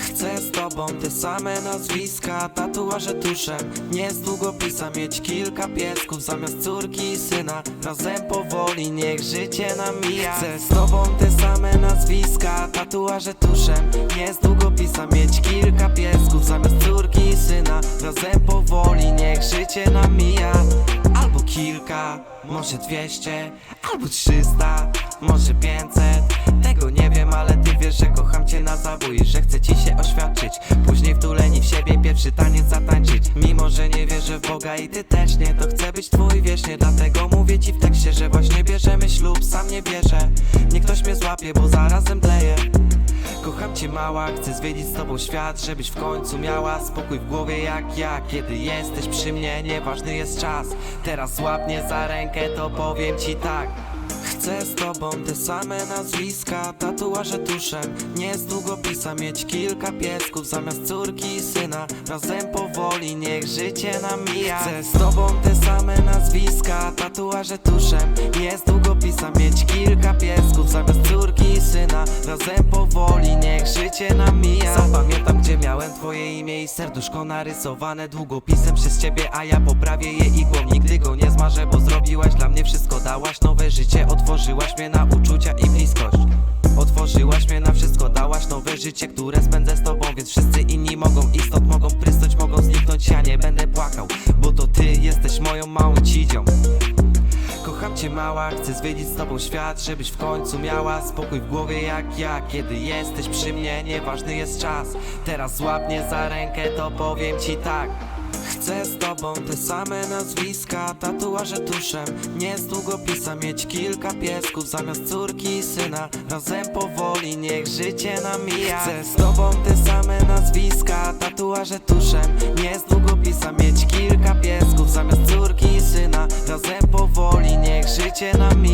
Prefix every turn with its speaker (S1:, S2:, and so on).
S1: Chcę z tobą te same nazwiska, tatuaże tuszem Nie z długopisem mieć kilka piesków Zamiast córki i syna. Razem powoli, niech życie nam mija. Chcę z tobą te same nazwiska, tatuaże tuszem Nie z długopisem mieć kilka piesków Zamiast córki i syna. Razem powoli, niech życie nam mija może dwieście Albo trzysta, może pięćset. Tego nie wiem, ale ty wiesz, że kocham cię na zabój Że chcę ci się oświadczyć. Później wtuleni w siebie pierwszy taniec zatańczyć. Mimo, że nie wierzę w Boga i ty też nie To chcę być twój wiecznie. Dlatego mówię ci w tekście, że właśnie bierzemy ślub Sam nie wierzę Niech ktoś mnie złapie, bo zaraz zemdleję Kocham cię mała, chcę zwiedzić z tobą świat Żebyś w końcu miała spokój w głowie jak ja. Kiedy jesteś przy mnie, nieważny jest czas. Teraz złap mnie za rękę, to powiem ci tak. Chcę z tobą te same nazwiska, tatuaże tuszem. Nie z długopisem mieć kilka piesków Zamiast córki i syna, razem powoli Niech życie nam mija. Chcę z tobą te same nazwiska, tatuaże tuszem. Nie z długopisem mieć kilka piesków Zamiast córki syna, razem powoli Niech życie nam mija Zapamiętam gdzie miałem twoje imię i serduszko narysowane Długopisem przez ciebie, a ja poprawię je igłą. Nigdy go nie zmarzę, bo zrobiłaś dla mnie wszystko. Dałaś nowe życie, otworzyłaś mnie na uczucia i bliskość. Otworzyłaś mnie na wszystko, dałaś nowe życie, które spędzę z tobą Więc wszyscy inni mogą i stąd mogą prysnąć, mogą zniknąć. Ja nie będę płakał, bo to ty jesteś moją małą cidzią Kocham cię mała, chcę zwiedzić z tobą świat Żebyś w końcu miała spokój w głowie jak ja. Kiedy jesteś przy mnie, nieważny jest czas. Teraz złap mnie za rękę, to powiem ci tak. Chcę z tobą te same nazwiska, tatuaże tuszem. Nie z długopisem mieć kilka piesków Zamiast córki i syna, razem powoli Niech życie nam mija Chcę z tobą te same nazwiska, tatuaże tuszem. Nie z długopisem mieć kilka piesków Zamiast